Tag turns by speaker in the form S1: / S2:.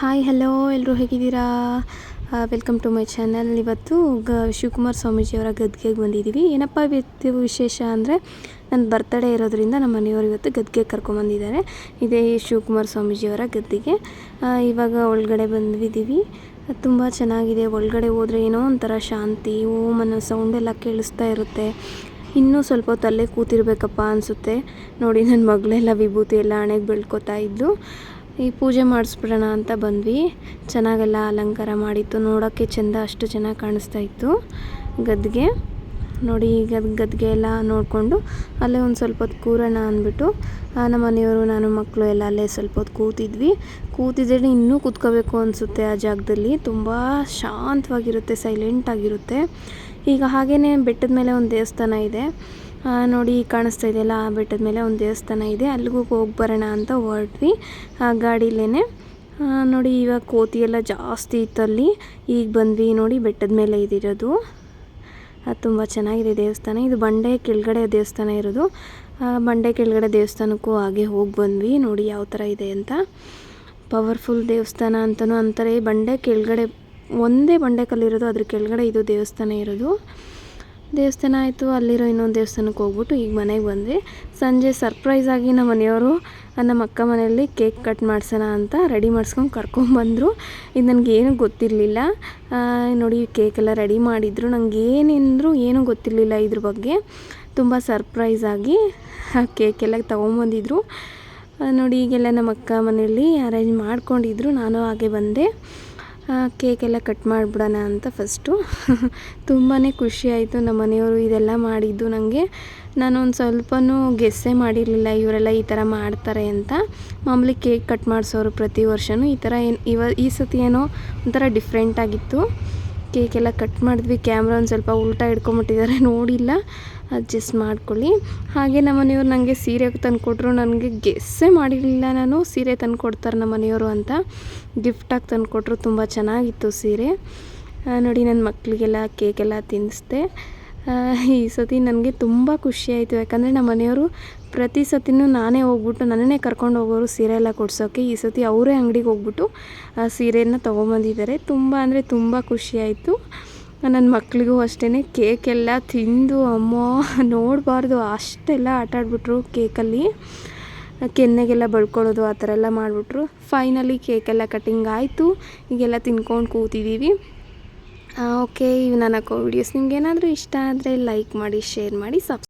S1: Hi hello ಎಲ್ಲರೂ ಹೇಗಿದ್ದೀರಾ? Welcome to my channel ಇವತ್ತು ಗ, ಶಿವಕುಮಾರ್ ಸ್ವಾಮೀಜಿಯವರ ಗದ್ಗೆಗೆ ಬಂದಿದ್ದೀವಿ. ಏನಪ್ಪ ಇವತ್ತು ವಿಶೇಷ ಅಂದರೆ ನನ್ನ ಬರ್ತಡೇ ಇರೋದ್ರಿಂದ ನಮ್ಮ ಮನೆಯವರು ಇವತ್ತು ಗದ್ಗೆ ಕರ್ಕೊಂಬಂದಿದ್ದಾರೆ ಇದೇ ಶಿವಕುಮಾರ್ ಸ್ವಾಮೀಜಿಯವರ ಗದ್ದಿಗೆ ಇವಾಗ ಒಳಗಡೆ ಬಂದಿದ್ದೀವಿ. ತುಂಬ ಚೆನ್ನಾಗಿದೆ. ಒಳಗಡೆ ಹೋದರೆ ಏನೋ ಒಂಥರ ಶಾಂತಿ ಓಮ್ ಅನ್ನೋ ಸೌಂಡೆಲ್ಲ ಕೇಳಿಸ್ತಾ ಇರುತ್ತೆ. ಇನ್ನೂ ಸ್ವಲ್ಪ ಹೊತ್ತು ಅಲ್ಲೇ ಕೂತಿರ್ಬೇಕಪ್ಪ ಅನಿಸುತ್ತೆ. ನೋಡಿ ನನ್ನ ಮಗಳೆಲ್ಲ ವಿಭೂತಿ ಎಲ್ಲ ಹಣೆಗೆ ಬೆಳ್ಕೊತಾ ಇದ್ದು ಈ ಪೂಜೆ ಮಾಡಿಸ್ಬಿಡೋಣ ಅಂತ ಬಂದ್ವಿ. ಚೆನ್ನಾಗೆಲ್ಲ ಅಲಂಕಾರ ಮಾಡಿತ್ತು. ನೋಡೋಕ್ಕೆ ಚೆಂದ ಅಷ್ಟು ಚೆನ್ನಾಗಿ ಕಾಣಿಸ್ತಾ ಇತ್ತು ಗದ್ಗೆ. ನೋಡಿ ಈಗ ಗದ್ಗೆ ಎಲ್ಲ ನೋಡಿಕೊಂಡು ಅಲ್ಲೇ ಒಂದು ಸ್ವಲ್ಪ ಹೊತ್ತು ಕೂರೋಣ ಅಂದ್ಬಿಟ್ಟು ನಮ್ಮ ಮನೆಯವರು, ನಾನು, ಮಕ್ಕಳು ಎಲ್ಲ ಅಲ್ಲೇ ಸ್ವಲ್ಪ ಹೊತ್ತು ಕೂತಿದ್ವಿ. ಕೂತಿದ್ರೆ ಇನ್ನೂ ಕೂತ್ಕೋಬೇಕು ಅನಿಸುತ್ತೆ ಆ ಜಾಗದಲ್ಲಿ. ತುಂಬ ಶಾಂತವಾಗಿರುತ್ತೆ ಸೈಲೆಂಟಾಗಿರುತ್ತೆ ಈಗ ಹಾಗೆಯೇ ಬೆಟ್ಟದ ಮೇಲೆ ಒಂದು ದೇವಸ್ಥಾನ ಇದೆ. ನೋಡಿ ಕಾಣಿಸ್ತಾ ಇದೆಯಲ್ಲ ಆ ಬೆಟ್ಟದ ಮೇಲೆ ಒಂದು ದೇವಸ್ಥಾನ ಇದೆ. ಅಲ್ಲಿಗೂ ಹೋಗಿ ಬರೋಣ ಅಂತ ಹೊರಟ್ವಿ. ಆ ಗಾಡಿಲೇ ನೋಡಿ ಇವಾಗ ಕೋತಿ ಎಲ್ಲ ಜಾಸ್ತಿ ಇತ್ತಲ್ಲಿ ಈಗ ಬಂದ್ವಿ ನೋಡಿ ಬೆಟ್ಟದ ಮೇಲೆ ಇದಿರೋದು. ಅದು ತುಂಬ ಚೆನ್ನಾಗಿದೆ ದೇವಸ್ಥಾನ. ಇದು ಬಂಡೆ ಕೆಳಗಡೆ ದೇವಸ್ಥಾನ ಇರೋದು. ಬಂಡೆ ಕೆಳಗಡೆ ದೇವಸ್ಥಾನಕ್ಕೂ ಹಾಗೆ ಹೋಗಿ ಬಂದ್ವಿ. ನೋಡಿ ಯಾವ ಥರ ಇದೆ ಅಂತ. ಪವರ್ಫುಲ್ ದೇವಸ್ಥಾನ ಅಂತಲೂ ಅಂತಾರೆ. ಬಂಡೆ ಕೆಳಗಡೆ, ಒಂದೇ ಬಂಡೆ ಕಲ್ಲಿರೋದು ಅದ್ರ ಕೆಳಗಡೆ ಇದು ದೇವಸ್ಥಾನ ಇರೋದು. ದೇವಸ್ಥಾನ ಆಯಿತು, ಅಲ್ಲಿರೋ ಇನ್ನೊಂದು ದೇವಸ್ಥಾನಕ್ಕೆ ಹೋಗ್ಬಿಟ್ಟು ಈಗ ಮನೆಗೆ ಬಂದ್ವಿ. ಸಂಜೆ ಸರ್ಪ್ರೈಸ್ ಆಗಿ ನಮ್ಮ ಮನೆಯವರು ನಮ್ಮ ಅಕ್ಕ ಮನೆಯಲ್ಲಿ ಕೇಕ್ ಕಟ್ ಮಾಡ್ಸೋಣ ಅಂತ ರೆಡಿ ಮಾಡಿಸ್ಕೊಂಡು ಕರ್ಕೊಂಬಂದರು ಇದು ನನಗೇನು ಗೊತ್ತಿರಲಿಲ್ಲ. ನೋಡಿ ಕೇಕೆಲ್ಲ ರೆಡಿ ಮಾಡಿದ್ರು. ನನಗೆ ಏನೂ ಗೊತ್ತಿರಲಿಲ್ಲ ಇದ್ರ ಬಗ್ಗೆ. ತುಂಬ ಸರ್ಪ್ರೈಸ್ ಆಗಿ ಕೇಕೆಲ್ಲ ತೊಗೊಂಬಂದಿದ್ರು. ನೋಡಿ ಈಗೆಲ್ಲ ನಮ್ಮ ಅಕ್ಕ ಮನೆಯಲ್ಲಿ ಅರೇಂಜ್ ಮಾಡ್ಕೊಂಡಿದ್ರು. ನಾನು ಹಾಗೆ ಬಂದೆ. ಕೇಕೆಲ್ಲ ಕಟ್ ಮಾಡಿಬಿಡೋಣ ಅಂತ ಫಸ್ಟು. ತುಂಬಾ ಖುಷಿಯಾಯಿತು ನಮ್ಮ ಮನೆಯವರು ಇದೆಲ್ಲ ಮಾಡಿದ್ದು ನನಗೆ ನಾನು ಒಂದು ಸ್ವಲ್ಪನೂ ಗೆಸ್ಸೆ ಮಾಡಿರಲಿಲ್ಲ, ಇವರೆಲ್ಲ ಈ ಥರ ಮಾಡ್ತಾರೆ ಅಂತ. ಮಾಮೂಲಿ ಕೇಕ್ ಕಟ್ ಮಾಡಿಸೋರು ಪ್ರತಿ ವರ್ಷವೂ ಈ ಥರ ಏನು, ಇವ, ಈ ಸತಿ ಏನೋ ಒಂಥರ ಡಿಫ್ರೆಂಟಾಗಿತ್ತು ಕೇಕೆಲ್ಲ ಕಟ್ ಮಾಡಿದ್ವಿ. ಕ್ಯಾಮ್ರ ಒಂದು ಸ್ವಲ್ಪ ಉಲ್ಟಾ ಹಿಡ್ಕೊಂಬಿಟ್ಟಿದ್ದಾರೆ. ನೋಡಿಲ್ಲ. ಅಡ್ಜಸ್ಟ್ ಮಾಡ್ಕೊಳ್ಳಿ. ಹಾಗೆ ನಮ್ಮ ಮನೆಯವ್ರು ನನಗೆ ಸೀರೆ ತಂದು ಕೊಟ್ಟರು ನನಗೆ ಗೆಸ್ಸೇ ಮಾಡಿರಲಿಲ್ಲ ನಾನು. ಸೀರೆ ತಂದು ಕೊಡ್ತಾರೆ ನಮ್ಮ ಮನೆಯವರು ಅಂತ. ಗಿಫ್ಟಾಗಿ ತಂದು ಕೊಟ್ಟರು ತುಂಬ ಚೆನ್ನಾಗಿತ್ತು ಸೀರೆ. ನೋಡಿ, ನನ್ನ ಮಕ್ಕಳಿಗೆಲ್ಲ ಕೇಕೆಲ್ಲ ತಿನ್ನಿಸ್ದೆ. ಈ ಸತಿ ನನಗೆ ತುಂಬ ಖುಷಿಯಾಯಿತು ಯಾಕಂದರೆ ನಮ್ಮ ಮನೆಯವರು ಪ್ರತಿ ಸತಿನೂ ನಾನೇ ಹೋಗ್ಬಿಟ್ಟು ನನ್ನನ್ನೇ ಕರ್ಕೊಂಡು ಹೋಗೋರು ಸೀರೆ ಎಲ್ಲ ಕೊಡ್ಸೋಕ್ಕೆ ಈ ಸತಿ ಅವರೇ ಅಂಗಡಿಗೆ ಹೋಗ್ಬಿಟ್ಟು, ಆ ಸೀರೆಯನ್ನು ತೊಗೊಂಬಂದಿದ್ದಾರೆ. ತುಂಬ ಅಂದರೆ ತುಂಬ ಖುಷಿಯಾಯಿತು ನನ್ನ ಮಕ್ಕಳಿಗೂ ಅಷ್ಟೇ ಕೇಕೆಲ್ಲ ತಿಂದು, ಅಮ್ಮ, ನೋಡಬಾರ್ದು. ಅಷ್ಟೆಲ್ಲ ಆಟ ಆಡ್ಬಿಟ್ರು ಕೇಕಲ್ಲಿ ಕೆನ್ನೆಗೆಲ್ಲ ಬಳ್ಕೊಳ್ಳೋದು ಆ ಥರ ಎಲ್ಲ ಮಾಡಿಬಿಟ್ರು. ಫೈನಲಿ ಕೇಕೆಲ್ಲ ಕಟ್ಟಿಂಗ್ ಆಯಿತು. ಈಗೆಲ್ಲ ತಿನ್ಕೊಂಡು ಕೂತಿದ್ದೀವಿ. ಓಕೆ ಇವು ನನ್ನ ವಿಡಿಯೋಸ್ ನಿಮ್ಗೆ ಏನಾದರೂ ಇಷ್ಟ ಆದರೆ ಲೈಕ್ ಮಾಡಿ ಶೇರ್ ಮಾಡಿ ಸಬ್ಸ್